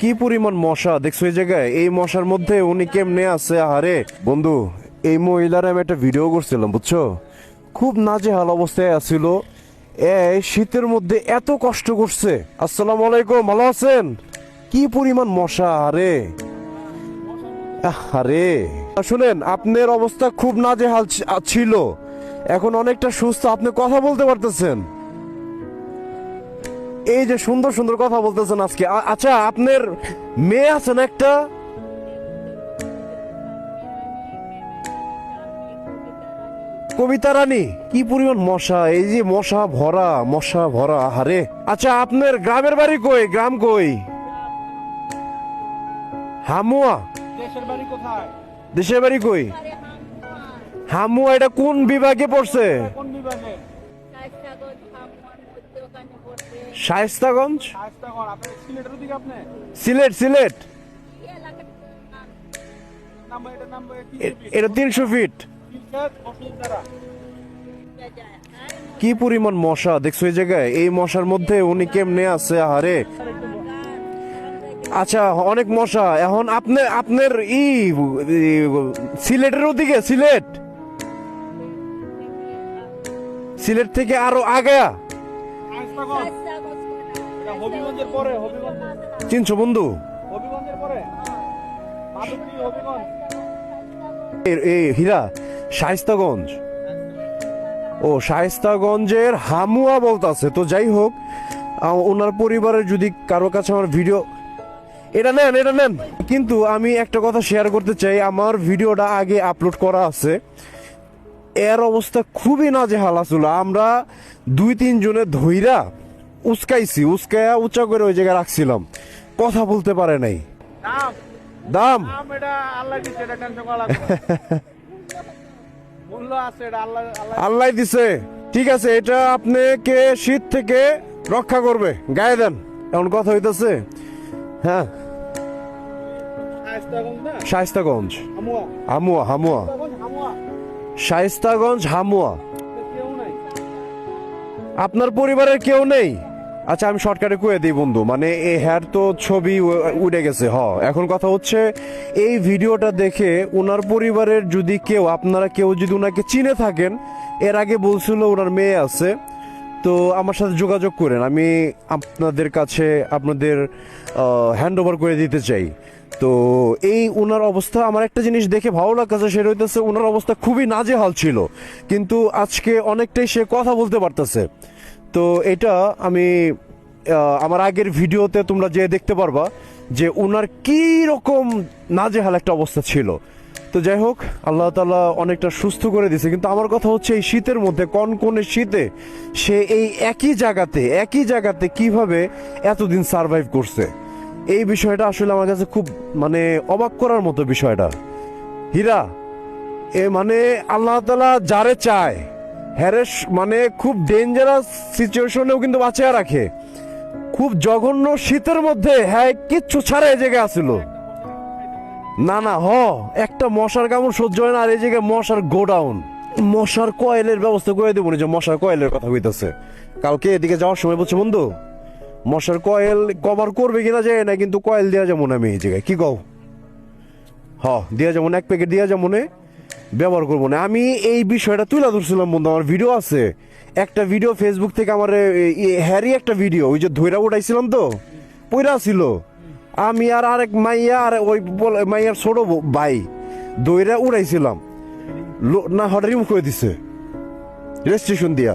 কি পরিমাণ মশা? দেখছ এই জায়গায়? এই মশার মধ্যে উনি কেমনে আছে? আহারে। বন্ধু, এই মহিলার আমি একটা ভিডিও করছিলাম, বুঝছ? খুব নাজেহাল অবস্থায় আছিল। এই শীতের মধ্যে এত কষ্ট করছে। আসসালামু আলাইকুম, ভালো আছেন? কি পরিমাণ মশা আরে আরে শুনেন, আপনার অবস্থা খুব নাজেহাল ছিল। এখন অনেকটা সুস্থ, আপনি কথা বলতে পারতেছেন। এই যে সুন্দর সুন্দর কথা বলতেছেন আজকে। আচ্ছা আপনার মেয়ে আছেন একটা? কবিতা রানী? কি পরিমাণ মশা এই যে মশা ভরা মশা ভরা হারে আচ্ছা আপনার গ্রামের বাড়ি কই? গ্রাম কই? হামুয়া। দেশের বাড়ি কই? হামুয়া এটা কোন বিভাগে পড়ছে? কোন বিভাগে? শায়স্তাগঞ্জ? শায়স্তাগর আপনি সিলেটের দিকে আপনি? সিলেট সিলেট। এটা তিনশো ফিট। কি পরিমাণ মশা? দেখছ এই জায়গায়? এই মশার মধ্যে উনি কেমনে আছে? আহারে। আচ্ছা অনেক মশা। এখন আপনি আপনার ই ই, সিলেটের ওদিকে সিলেট। সিলেট থেকে আরও আগে চিনছো বন্ধু? এই হীরা শায়স্তাগঞ্জ। ও শায়স্তাগঞ্জের হামুয়া বলতাছে তো যাই হোক ওনার পরিবারের যদি কারও কাছে আমার ভিডিও এটা নেন এটা নেন। কিন্তু আমি একটা কথা শেয়ার করতে চাই আমার ভিডিওটা আগে আপলোড করা আছে। এর অবস্থা খুবই নাজেহাল আসল। আমরা দুই তিন জনে ধইরা উস্কাইছি উস্কাইয়া উঁচা করে ওই জায়গায় রাখছিলাম। কথা বলতে পারে নাই। দাম। আল্লাহ দিছে ঠিক আছে এটা আপনাকে শীত থেকে রক্ষা করবে? গায়ে দেন। এমন কথা হইতেছে। হ্যাঁ। শায়স্তাগঞ্জ হামুয়া। হামুয়া শায়স্তাগঞ্জ, হামুয়া। আপনার পরিবারের কেউ নেই? আচ্ছা আমি শর্টকাটে কয়ে দিই বন্ধু মানে এই হ্যার তো ছবি উড়ে গেছে, হ। এখন কথা হচ্ছে, এই ভিডিওটা দেখে ওনার পরিবারের যদি কেউ, আপনারা কেউ যদি ওনাকে চিনে থাকেন, এর আগে বলছিল ওনার মেয়ে আছে, তো আমার সাথে যোগাযোগ করেন, আমি আপনাদের কাছে আপনাদের হ্যান্ড ওভার করে দিতে চাই। তো এই ওনার অবস্থা, আমার একটা জিনিস দেখে ভালো লাগতেছে, সেটা হইতেছে ওনার অবস্থা খুবই নাজেহাল ছিল। কিন্তু আজকে অনেকটাই সে কথা বলতে পারতেছে। তো এটা আমি আমার আগের ভিডিওতে তোমরা যে দেখতে পারবা, যে ওনার কি রকম নাজেহাল একটা অবস্থা ছিল। তো যাই হোক, আল্লাহ তালা অনেকটা সুস্থ করে দিছে কিন্তু আমার কথা হচ্ছে, এই শীতের মধ্যে কনকনে শীতে সে এই একই জায়গাতে একই জায়গাতে কীভাবে এতদিন সারভাইভ করছে? এই বিষয়টা আসলে আমার কাছে খুব মানে অবাক করার মতো বিষয়টা। হীরা, এ মানে আল্লাহ তালা যারে চায় হ্যারেস মানে খুব ডেঞ্জারাস সিচুয়েশনেও কিন্তু বাঁচিয়ে রাখে। খুব জঘন্য শীতের মধ্যে হ্যাঁ কিচ্ছু ছাড়া এই জায়গায় আসছিল না না, হ, একটা মশার কামড় সহ্য হয় না, আর এই জায়গায় মশার গোডাউন। মশার কয়েলের ব্যবস্থা করে দেবো যে মশার কয়েলের কথা হইতেছে কালকে এদিকে যাওয়ার সময় বলছে, বন্ধু মশার কয়েল কভার করবে কিনা যায় না, কিন্তু কয়েল দেওয়া যেমন আমি এই জায়গায়। কি কও? হ, দিয়া যেমন, এক প্যাকেট দিয়া যেমন ব্যবহার করব না। আমি এই বিষয়টা তুলে ধরছিলাম, বন্ধু, আমার ভিডিও আছে। একটা ভিডিও ফেসবুক থেকে আমার হ্যারি একটা ভিডিও ওই যে ধৈরা উঠাইছিলাম তো, পইরা ছিল। আমি আর আরেক মাইয়া আর ওই মাইয়ার ছোট ভাই দইরা উড়াইছিলাম। না, হঠাৎ মুখ করে দিছে। রেজিস্ট্রেশন দিয়া।